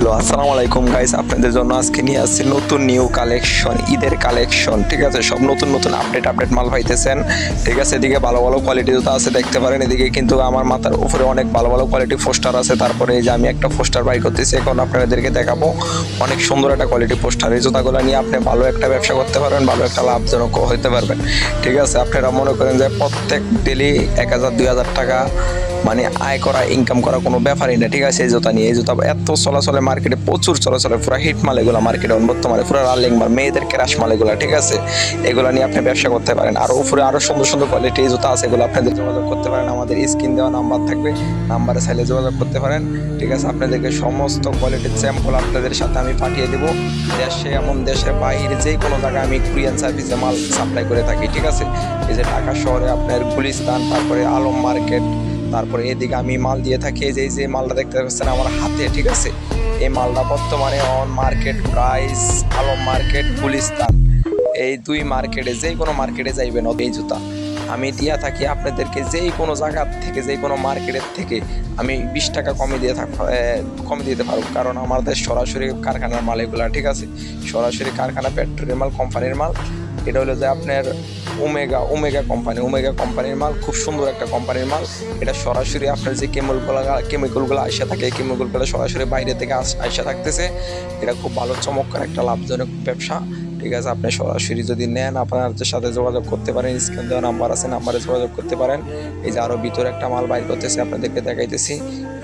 Hello, আসসালামু আলাইকুম guys আপনাদের জন্য আজকে নিয়ে আসছি নতুন নিউ কালেকশন ঈদের কালেকশন ঠিক আছে? সব নতুন নতুন আপডেট আপডেট মাল পাইতেছেন। ঠিক আছে, এদিকে ভালো ভালো কোয়ালিটি জুতা আছে, দেখতে পারেন। এদিকে কিন্তু আমার মাথার উপরে অনেক ভালো ভালো কোয়ালিটি পোস্টার আছে। তারপরে এই যে আমি একটা পোস্টার বাই করতেছি, এখন আপনাদেরকে দেখাবো অনেক সুন্দর একটা কোয়ালিটি পোস্টার এই জুতাগুলো নিয়ে আপনি ভালো একটা ব্যবসা করতে পারবেন, ভালো একটা লাভজনক হতে পারবেন। ঠিক আছে, আপনারা মনে করেন যে প্রত্যেক ডেলি এক হাজার, দুই হাজার টাকা মানে আয় করা ইনকাম করা কোনো ব্যাপারই না, ঠিক আছে? এই জুতা নিয়ে, এই জুতা এত চলাচলে মার্কেটে প্রচুর চলাচলে, পুরো হিট মাল এগুলো মার্কেটে বর্তমানে পুরো রালিং মাল, মেয়েদের ক্রাশ মাল এগুলো, ঠিক আছে? এগুলো নিয়ে আপনি ব্যবসা করতে পারেন। আর উপরে আরও সুন্দর সুন্দর কোয়ালিটি জুতা আছে, এগুলো আপনাদের যোগাযোগ করতে পারেন, আমাদের স্ক্রিন দেওয়া নাম্বার থাকবে নাম্বারে চাইলে যোগাযোগ করতে পারেন, ঠিক আছে? আপনাদেরকে সমস্ত কোয়ালিটির স্যাম্পল আপনাদের সাথে আমি পাঠিয়ে দেবো। দেশে এমন দেশের বাইরে যে কোনো জায়গায় আমি কুরিয়ান সার্ভিসে মাল সাপ্লাই করে থাকি, ঠিক আছে? এই যে ঢাকা শহরে আপনার গুলিস্তান, তারপরে আলম মার্কেট তারপরে এদিকে আমি মাল দিয়ে থাকি যে যে মালটা দেখতে পাচ্ছেন আমার হাতে, ঠিক আছে? এই মালটা বর্তমানে on market price Alam market Gulistan এই দুই মার্কেটে যে কোনো মার্কেটে যাইবেন এই জুতা। আমি দিয়া থাকি আপনাদেরকে যেই কোনো জায়গার থেকে, যেই কোনো মার্কেটের থেকে আমি বিশ টাকা কমে দিয়ে থাক কমে দিতে পারব। কারণ আমাদের সরাসরি কারখানার মাল এগুলো, ঠিক আছে? সরাসরি কারখানা পেট্রোলের মাল কোম্পানির মাল। এটা হলো যে আপনার ওমেগা ওমেগা কোম্পানি ওমেগা কোম্পানির মাল, খুব সুন্দর একটা কোম্পানির মাল। এটা সরাসরি আপনার যে কেমিক্যালগুলো কেমিক্যালগুলো আসা থাকে, এই কেমিক্যালগুলো সরাসরি বাইরে থেকে আস- আইসা থাকতেছে। এটা খুব ভালো, চমৎকার একটা লাভজনক ব্যবসা। ঠিক আছে, আপনি সরাসরি যদি নেন, আপনার সাথে যোগাযোগ করতে পারেন, স্ক্রিন দেওয়া নাম্বার আছে নাম্বারে যোগাযোগ করতে পারেন। এই যে আরও ভিতরে একটা মাল বাইর করতেছে, আপনাদেরকে দেখাইতেছি।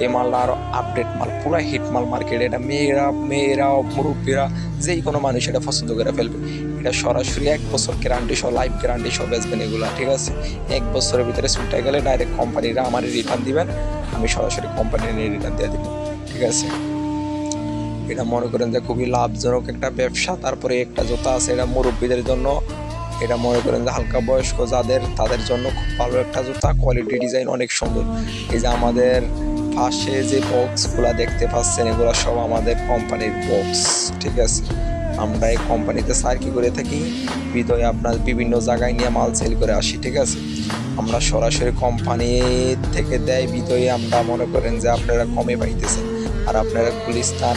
এই মালটা আরও আপডেট মাল, পুরো হিট মাল মার্কেট এটা মেয়েরা মেয়েরা, মুরব্বীরা যেই কোনো মানুষ এটা পছন্দ করে ফেলবে। এটা সরাসরি এক বছর গ্যারান্টি সহ লাইফ গ্যারান্টি সহ বেচবেন এগুলা, ঠিক আছে? এক বছরের ভিতরে ছুটে গেলে ডাইরেক্ট কোম্পানিরা আমার রিটার্ন দিবেন, আমি সরাসরি কোম্পানি নিয়ে রিটার্ন দিয়ে দিব, ঠিক আছে? এটা মনে করেন যে খুবই লাভজনক একটা ব্যবসা, তারপরে একটা জুতা আছে এটা মুরব্বীদের জন্য। এটা মনে করেন যে হালকা বয়স্ক যাদের, তাদের জন্য খুব ভালো একটা জুতা কোয়ালিটি ডিজাইন অনেক সুন্দর। এই যে আমাদের পাশে যে বক্সগুলো দেখতে পাচ্ছেন, এগুলো সব আমাদের কোম্পানির বক্স ঠিক আছে? আমরা এই কোম্পানিতে সার্কি করে থাকি? বিদয় আপনার বিভিন্ন জায়গায় নিয়ে মাল সেল করে আসি, ঠিক আছে? আমরা সরাসরি কোম্পানি থেকে দেয় বিদয়ে আমরা মনে করেন যে আপনারা কমে পাইতেছেন। আর আপনারা গুলিস্তান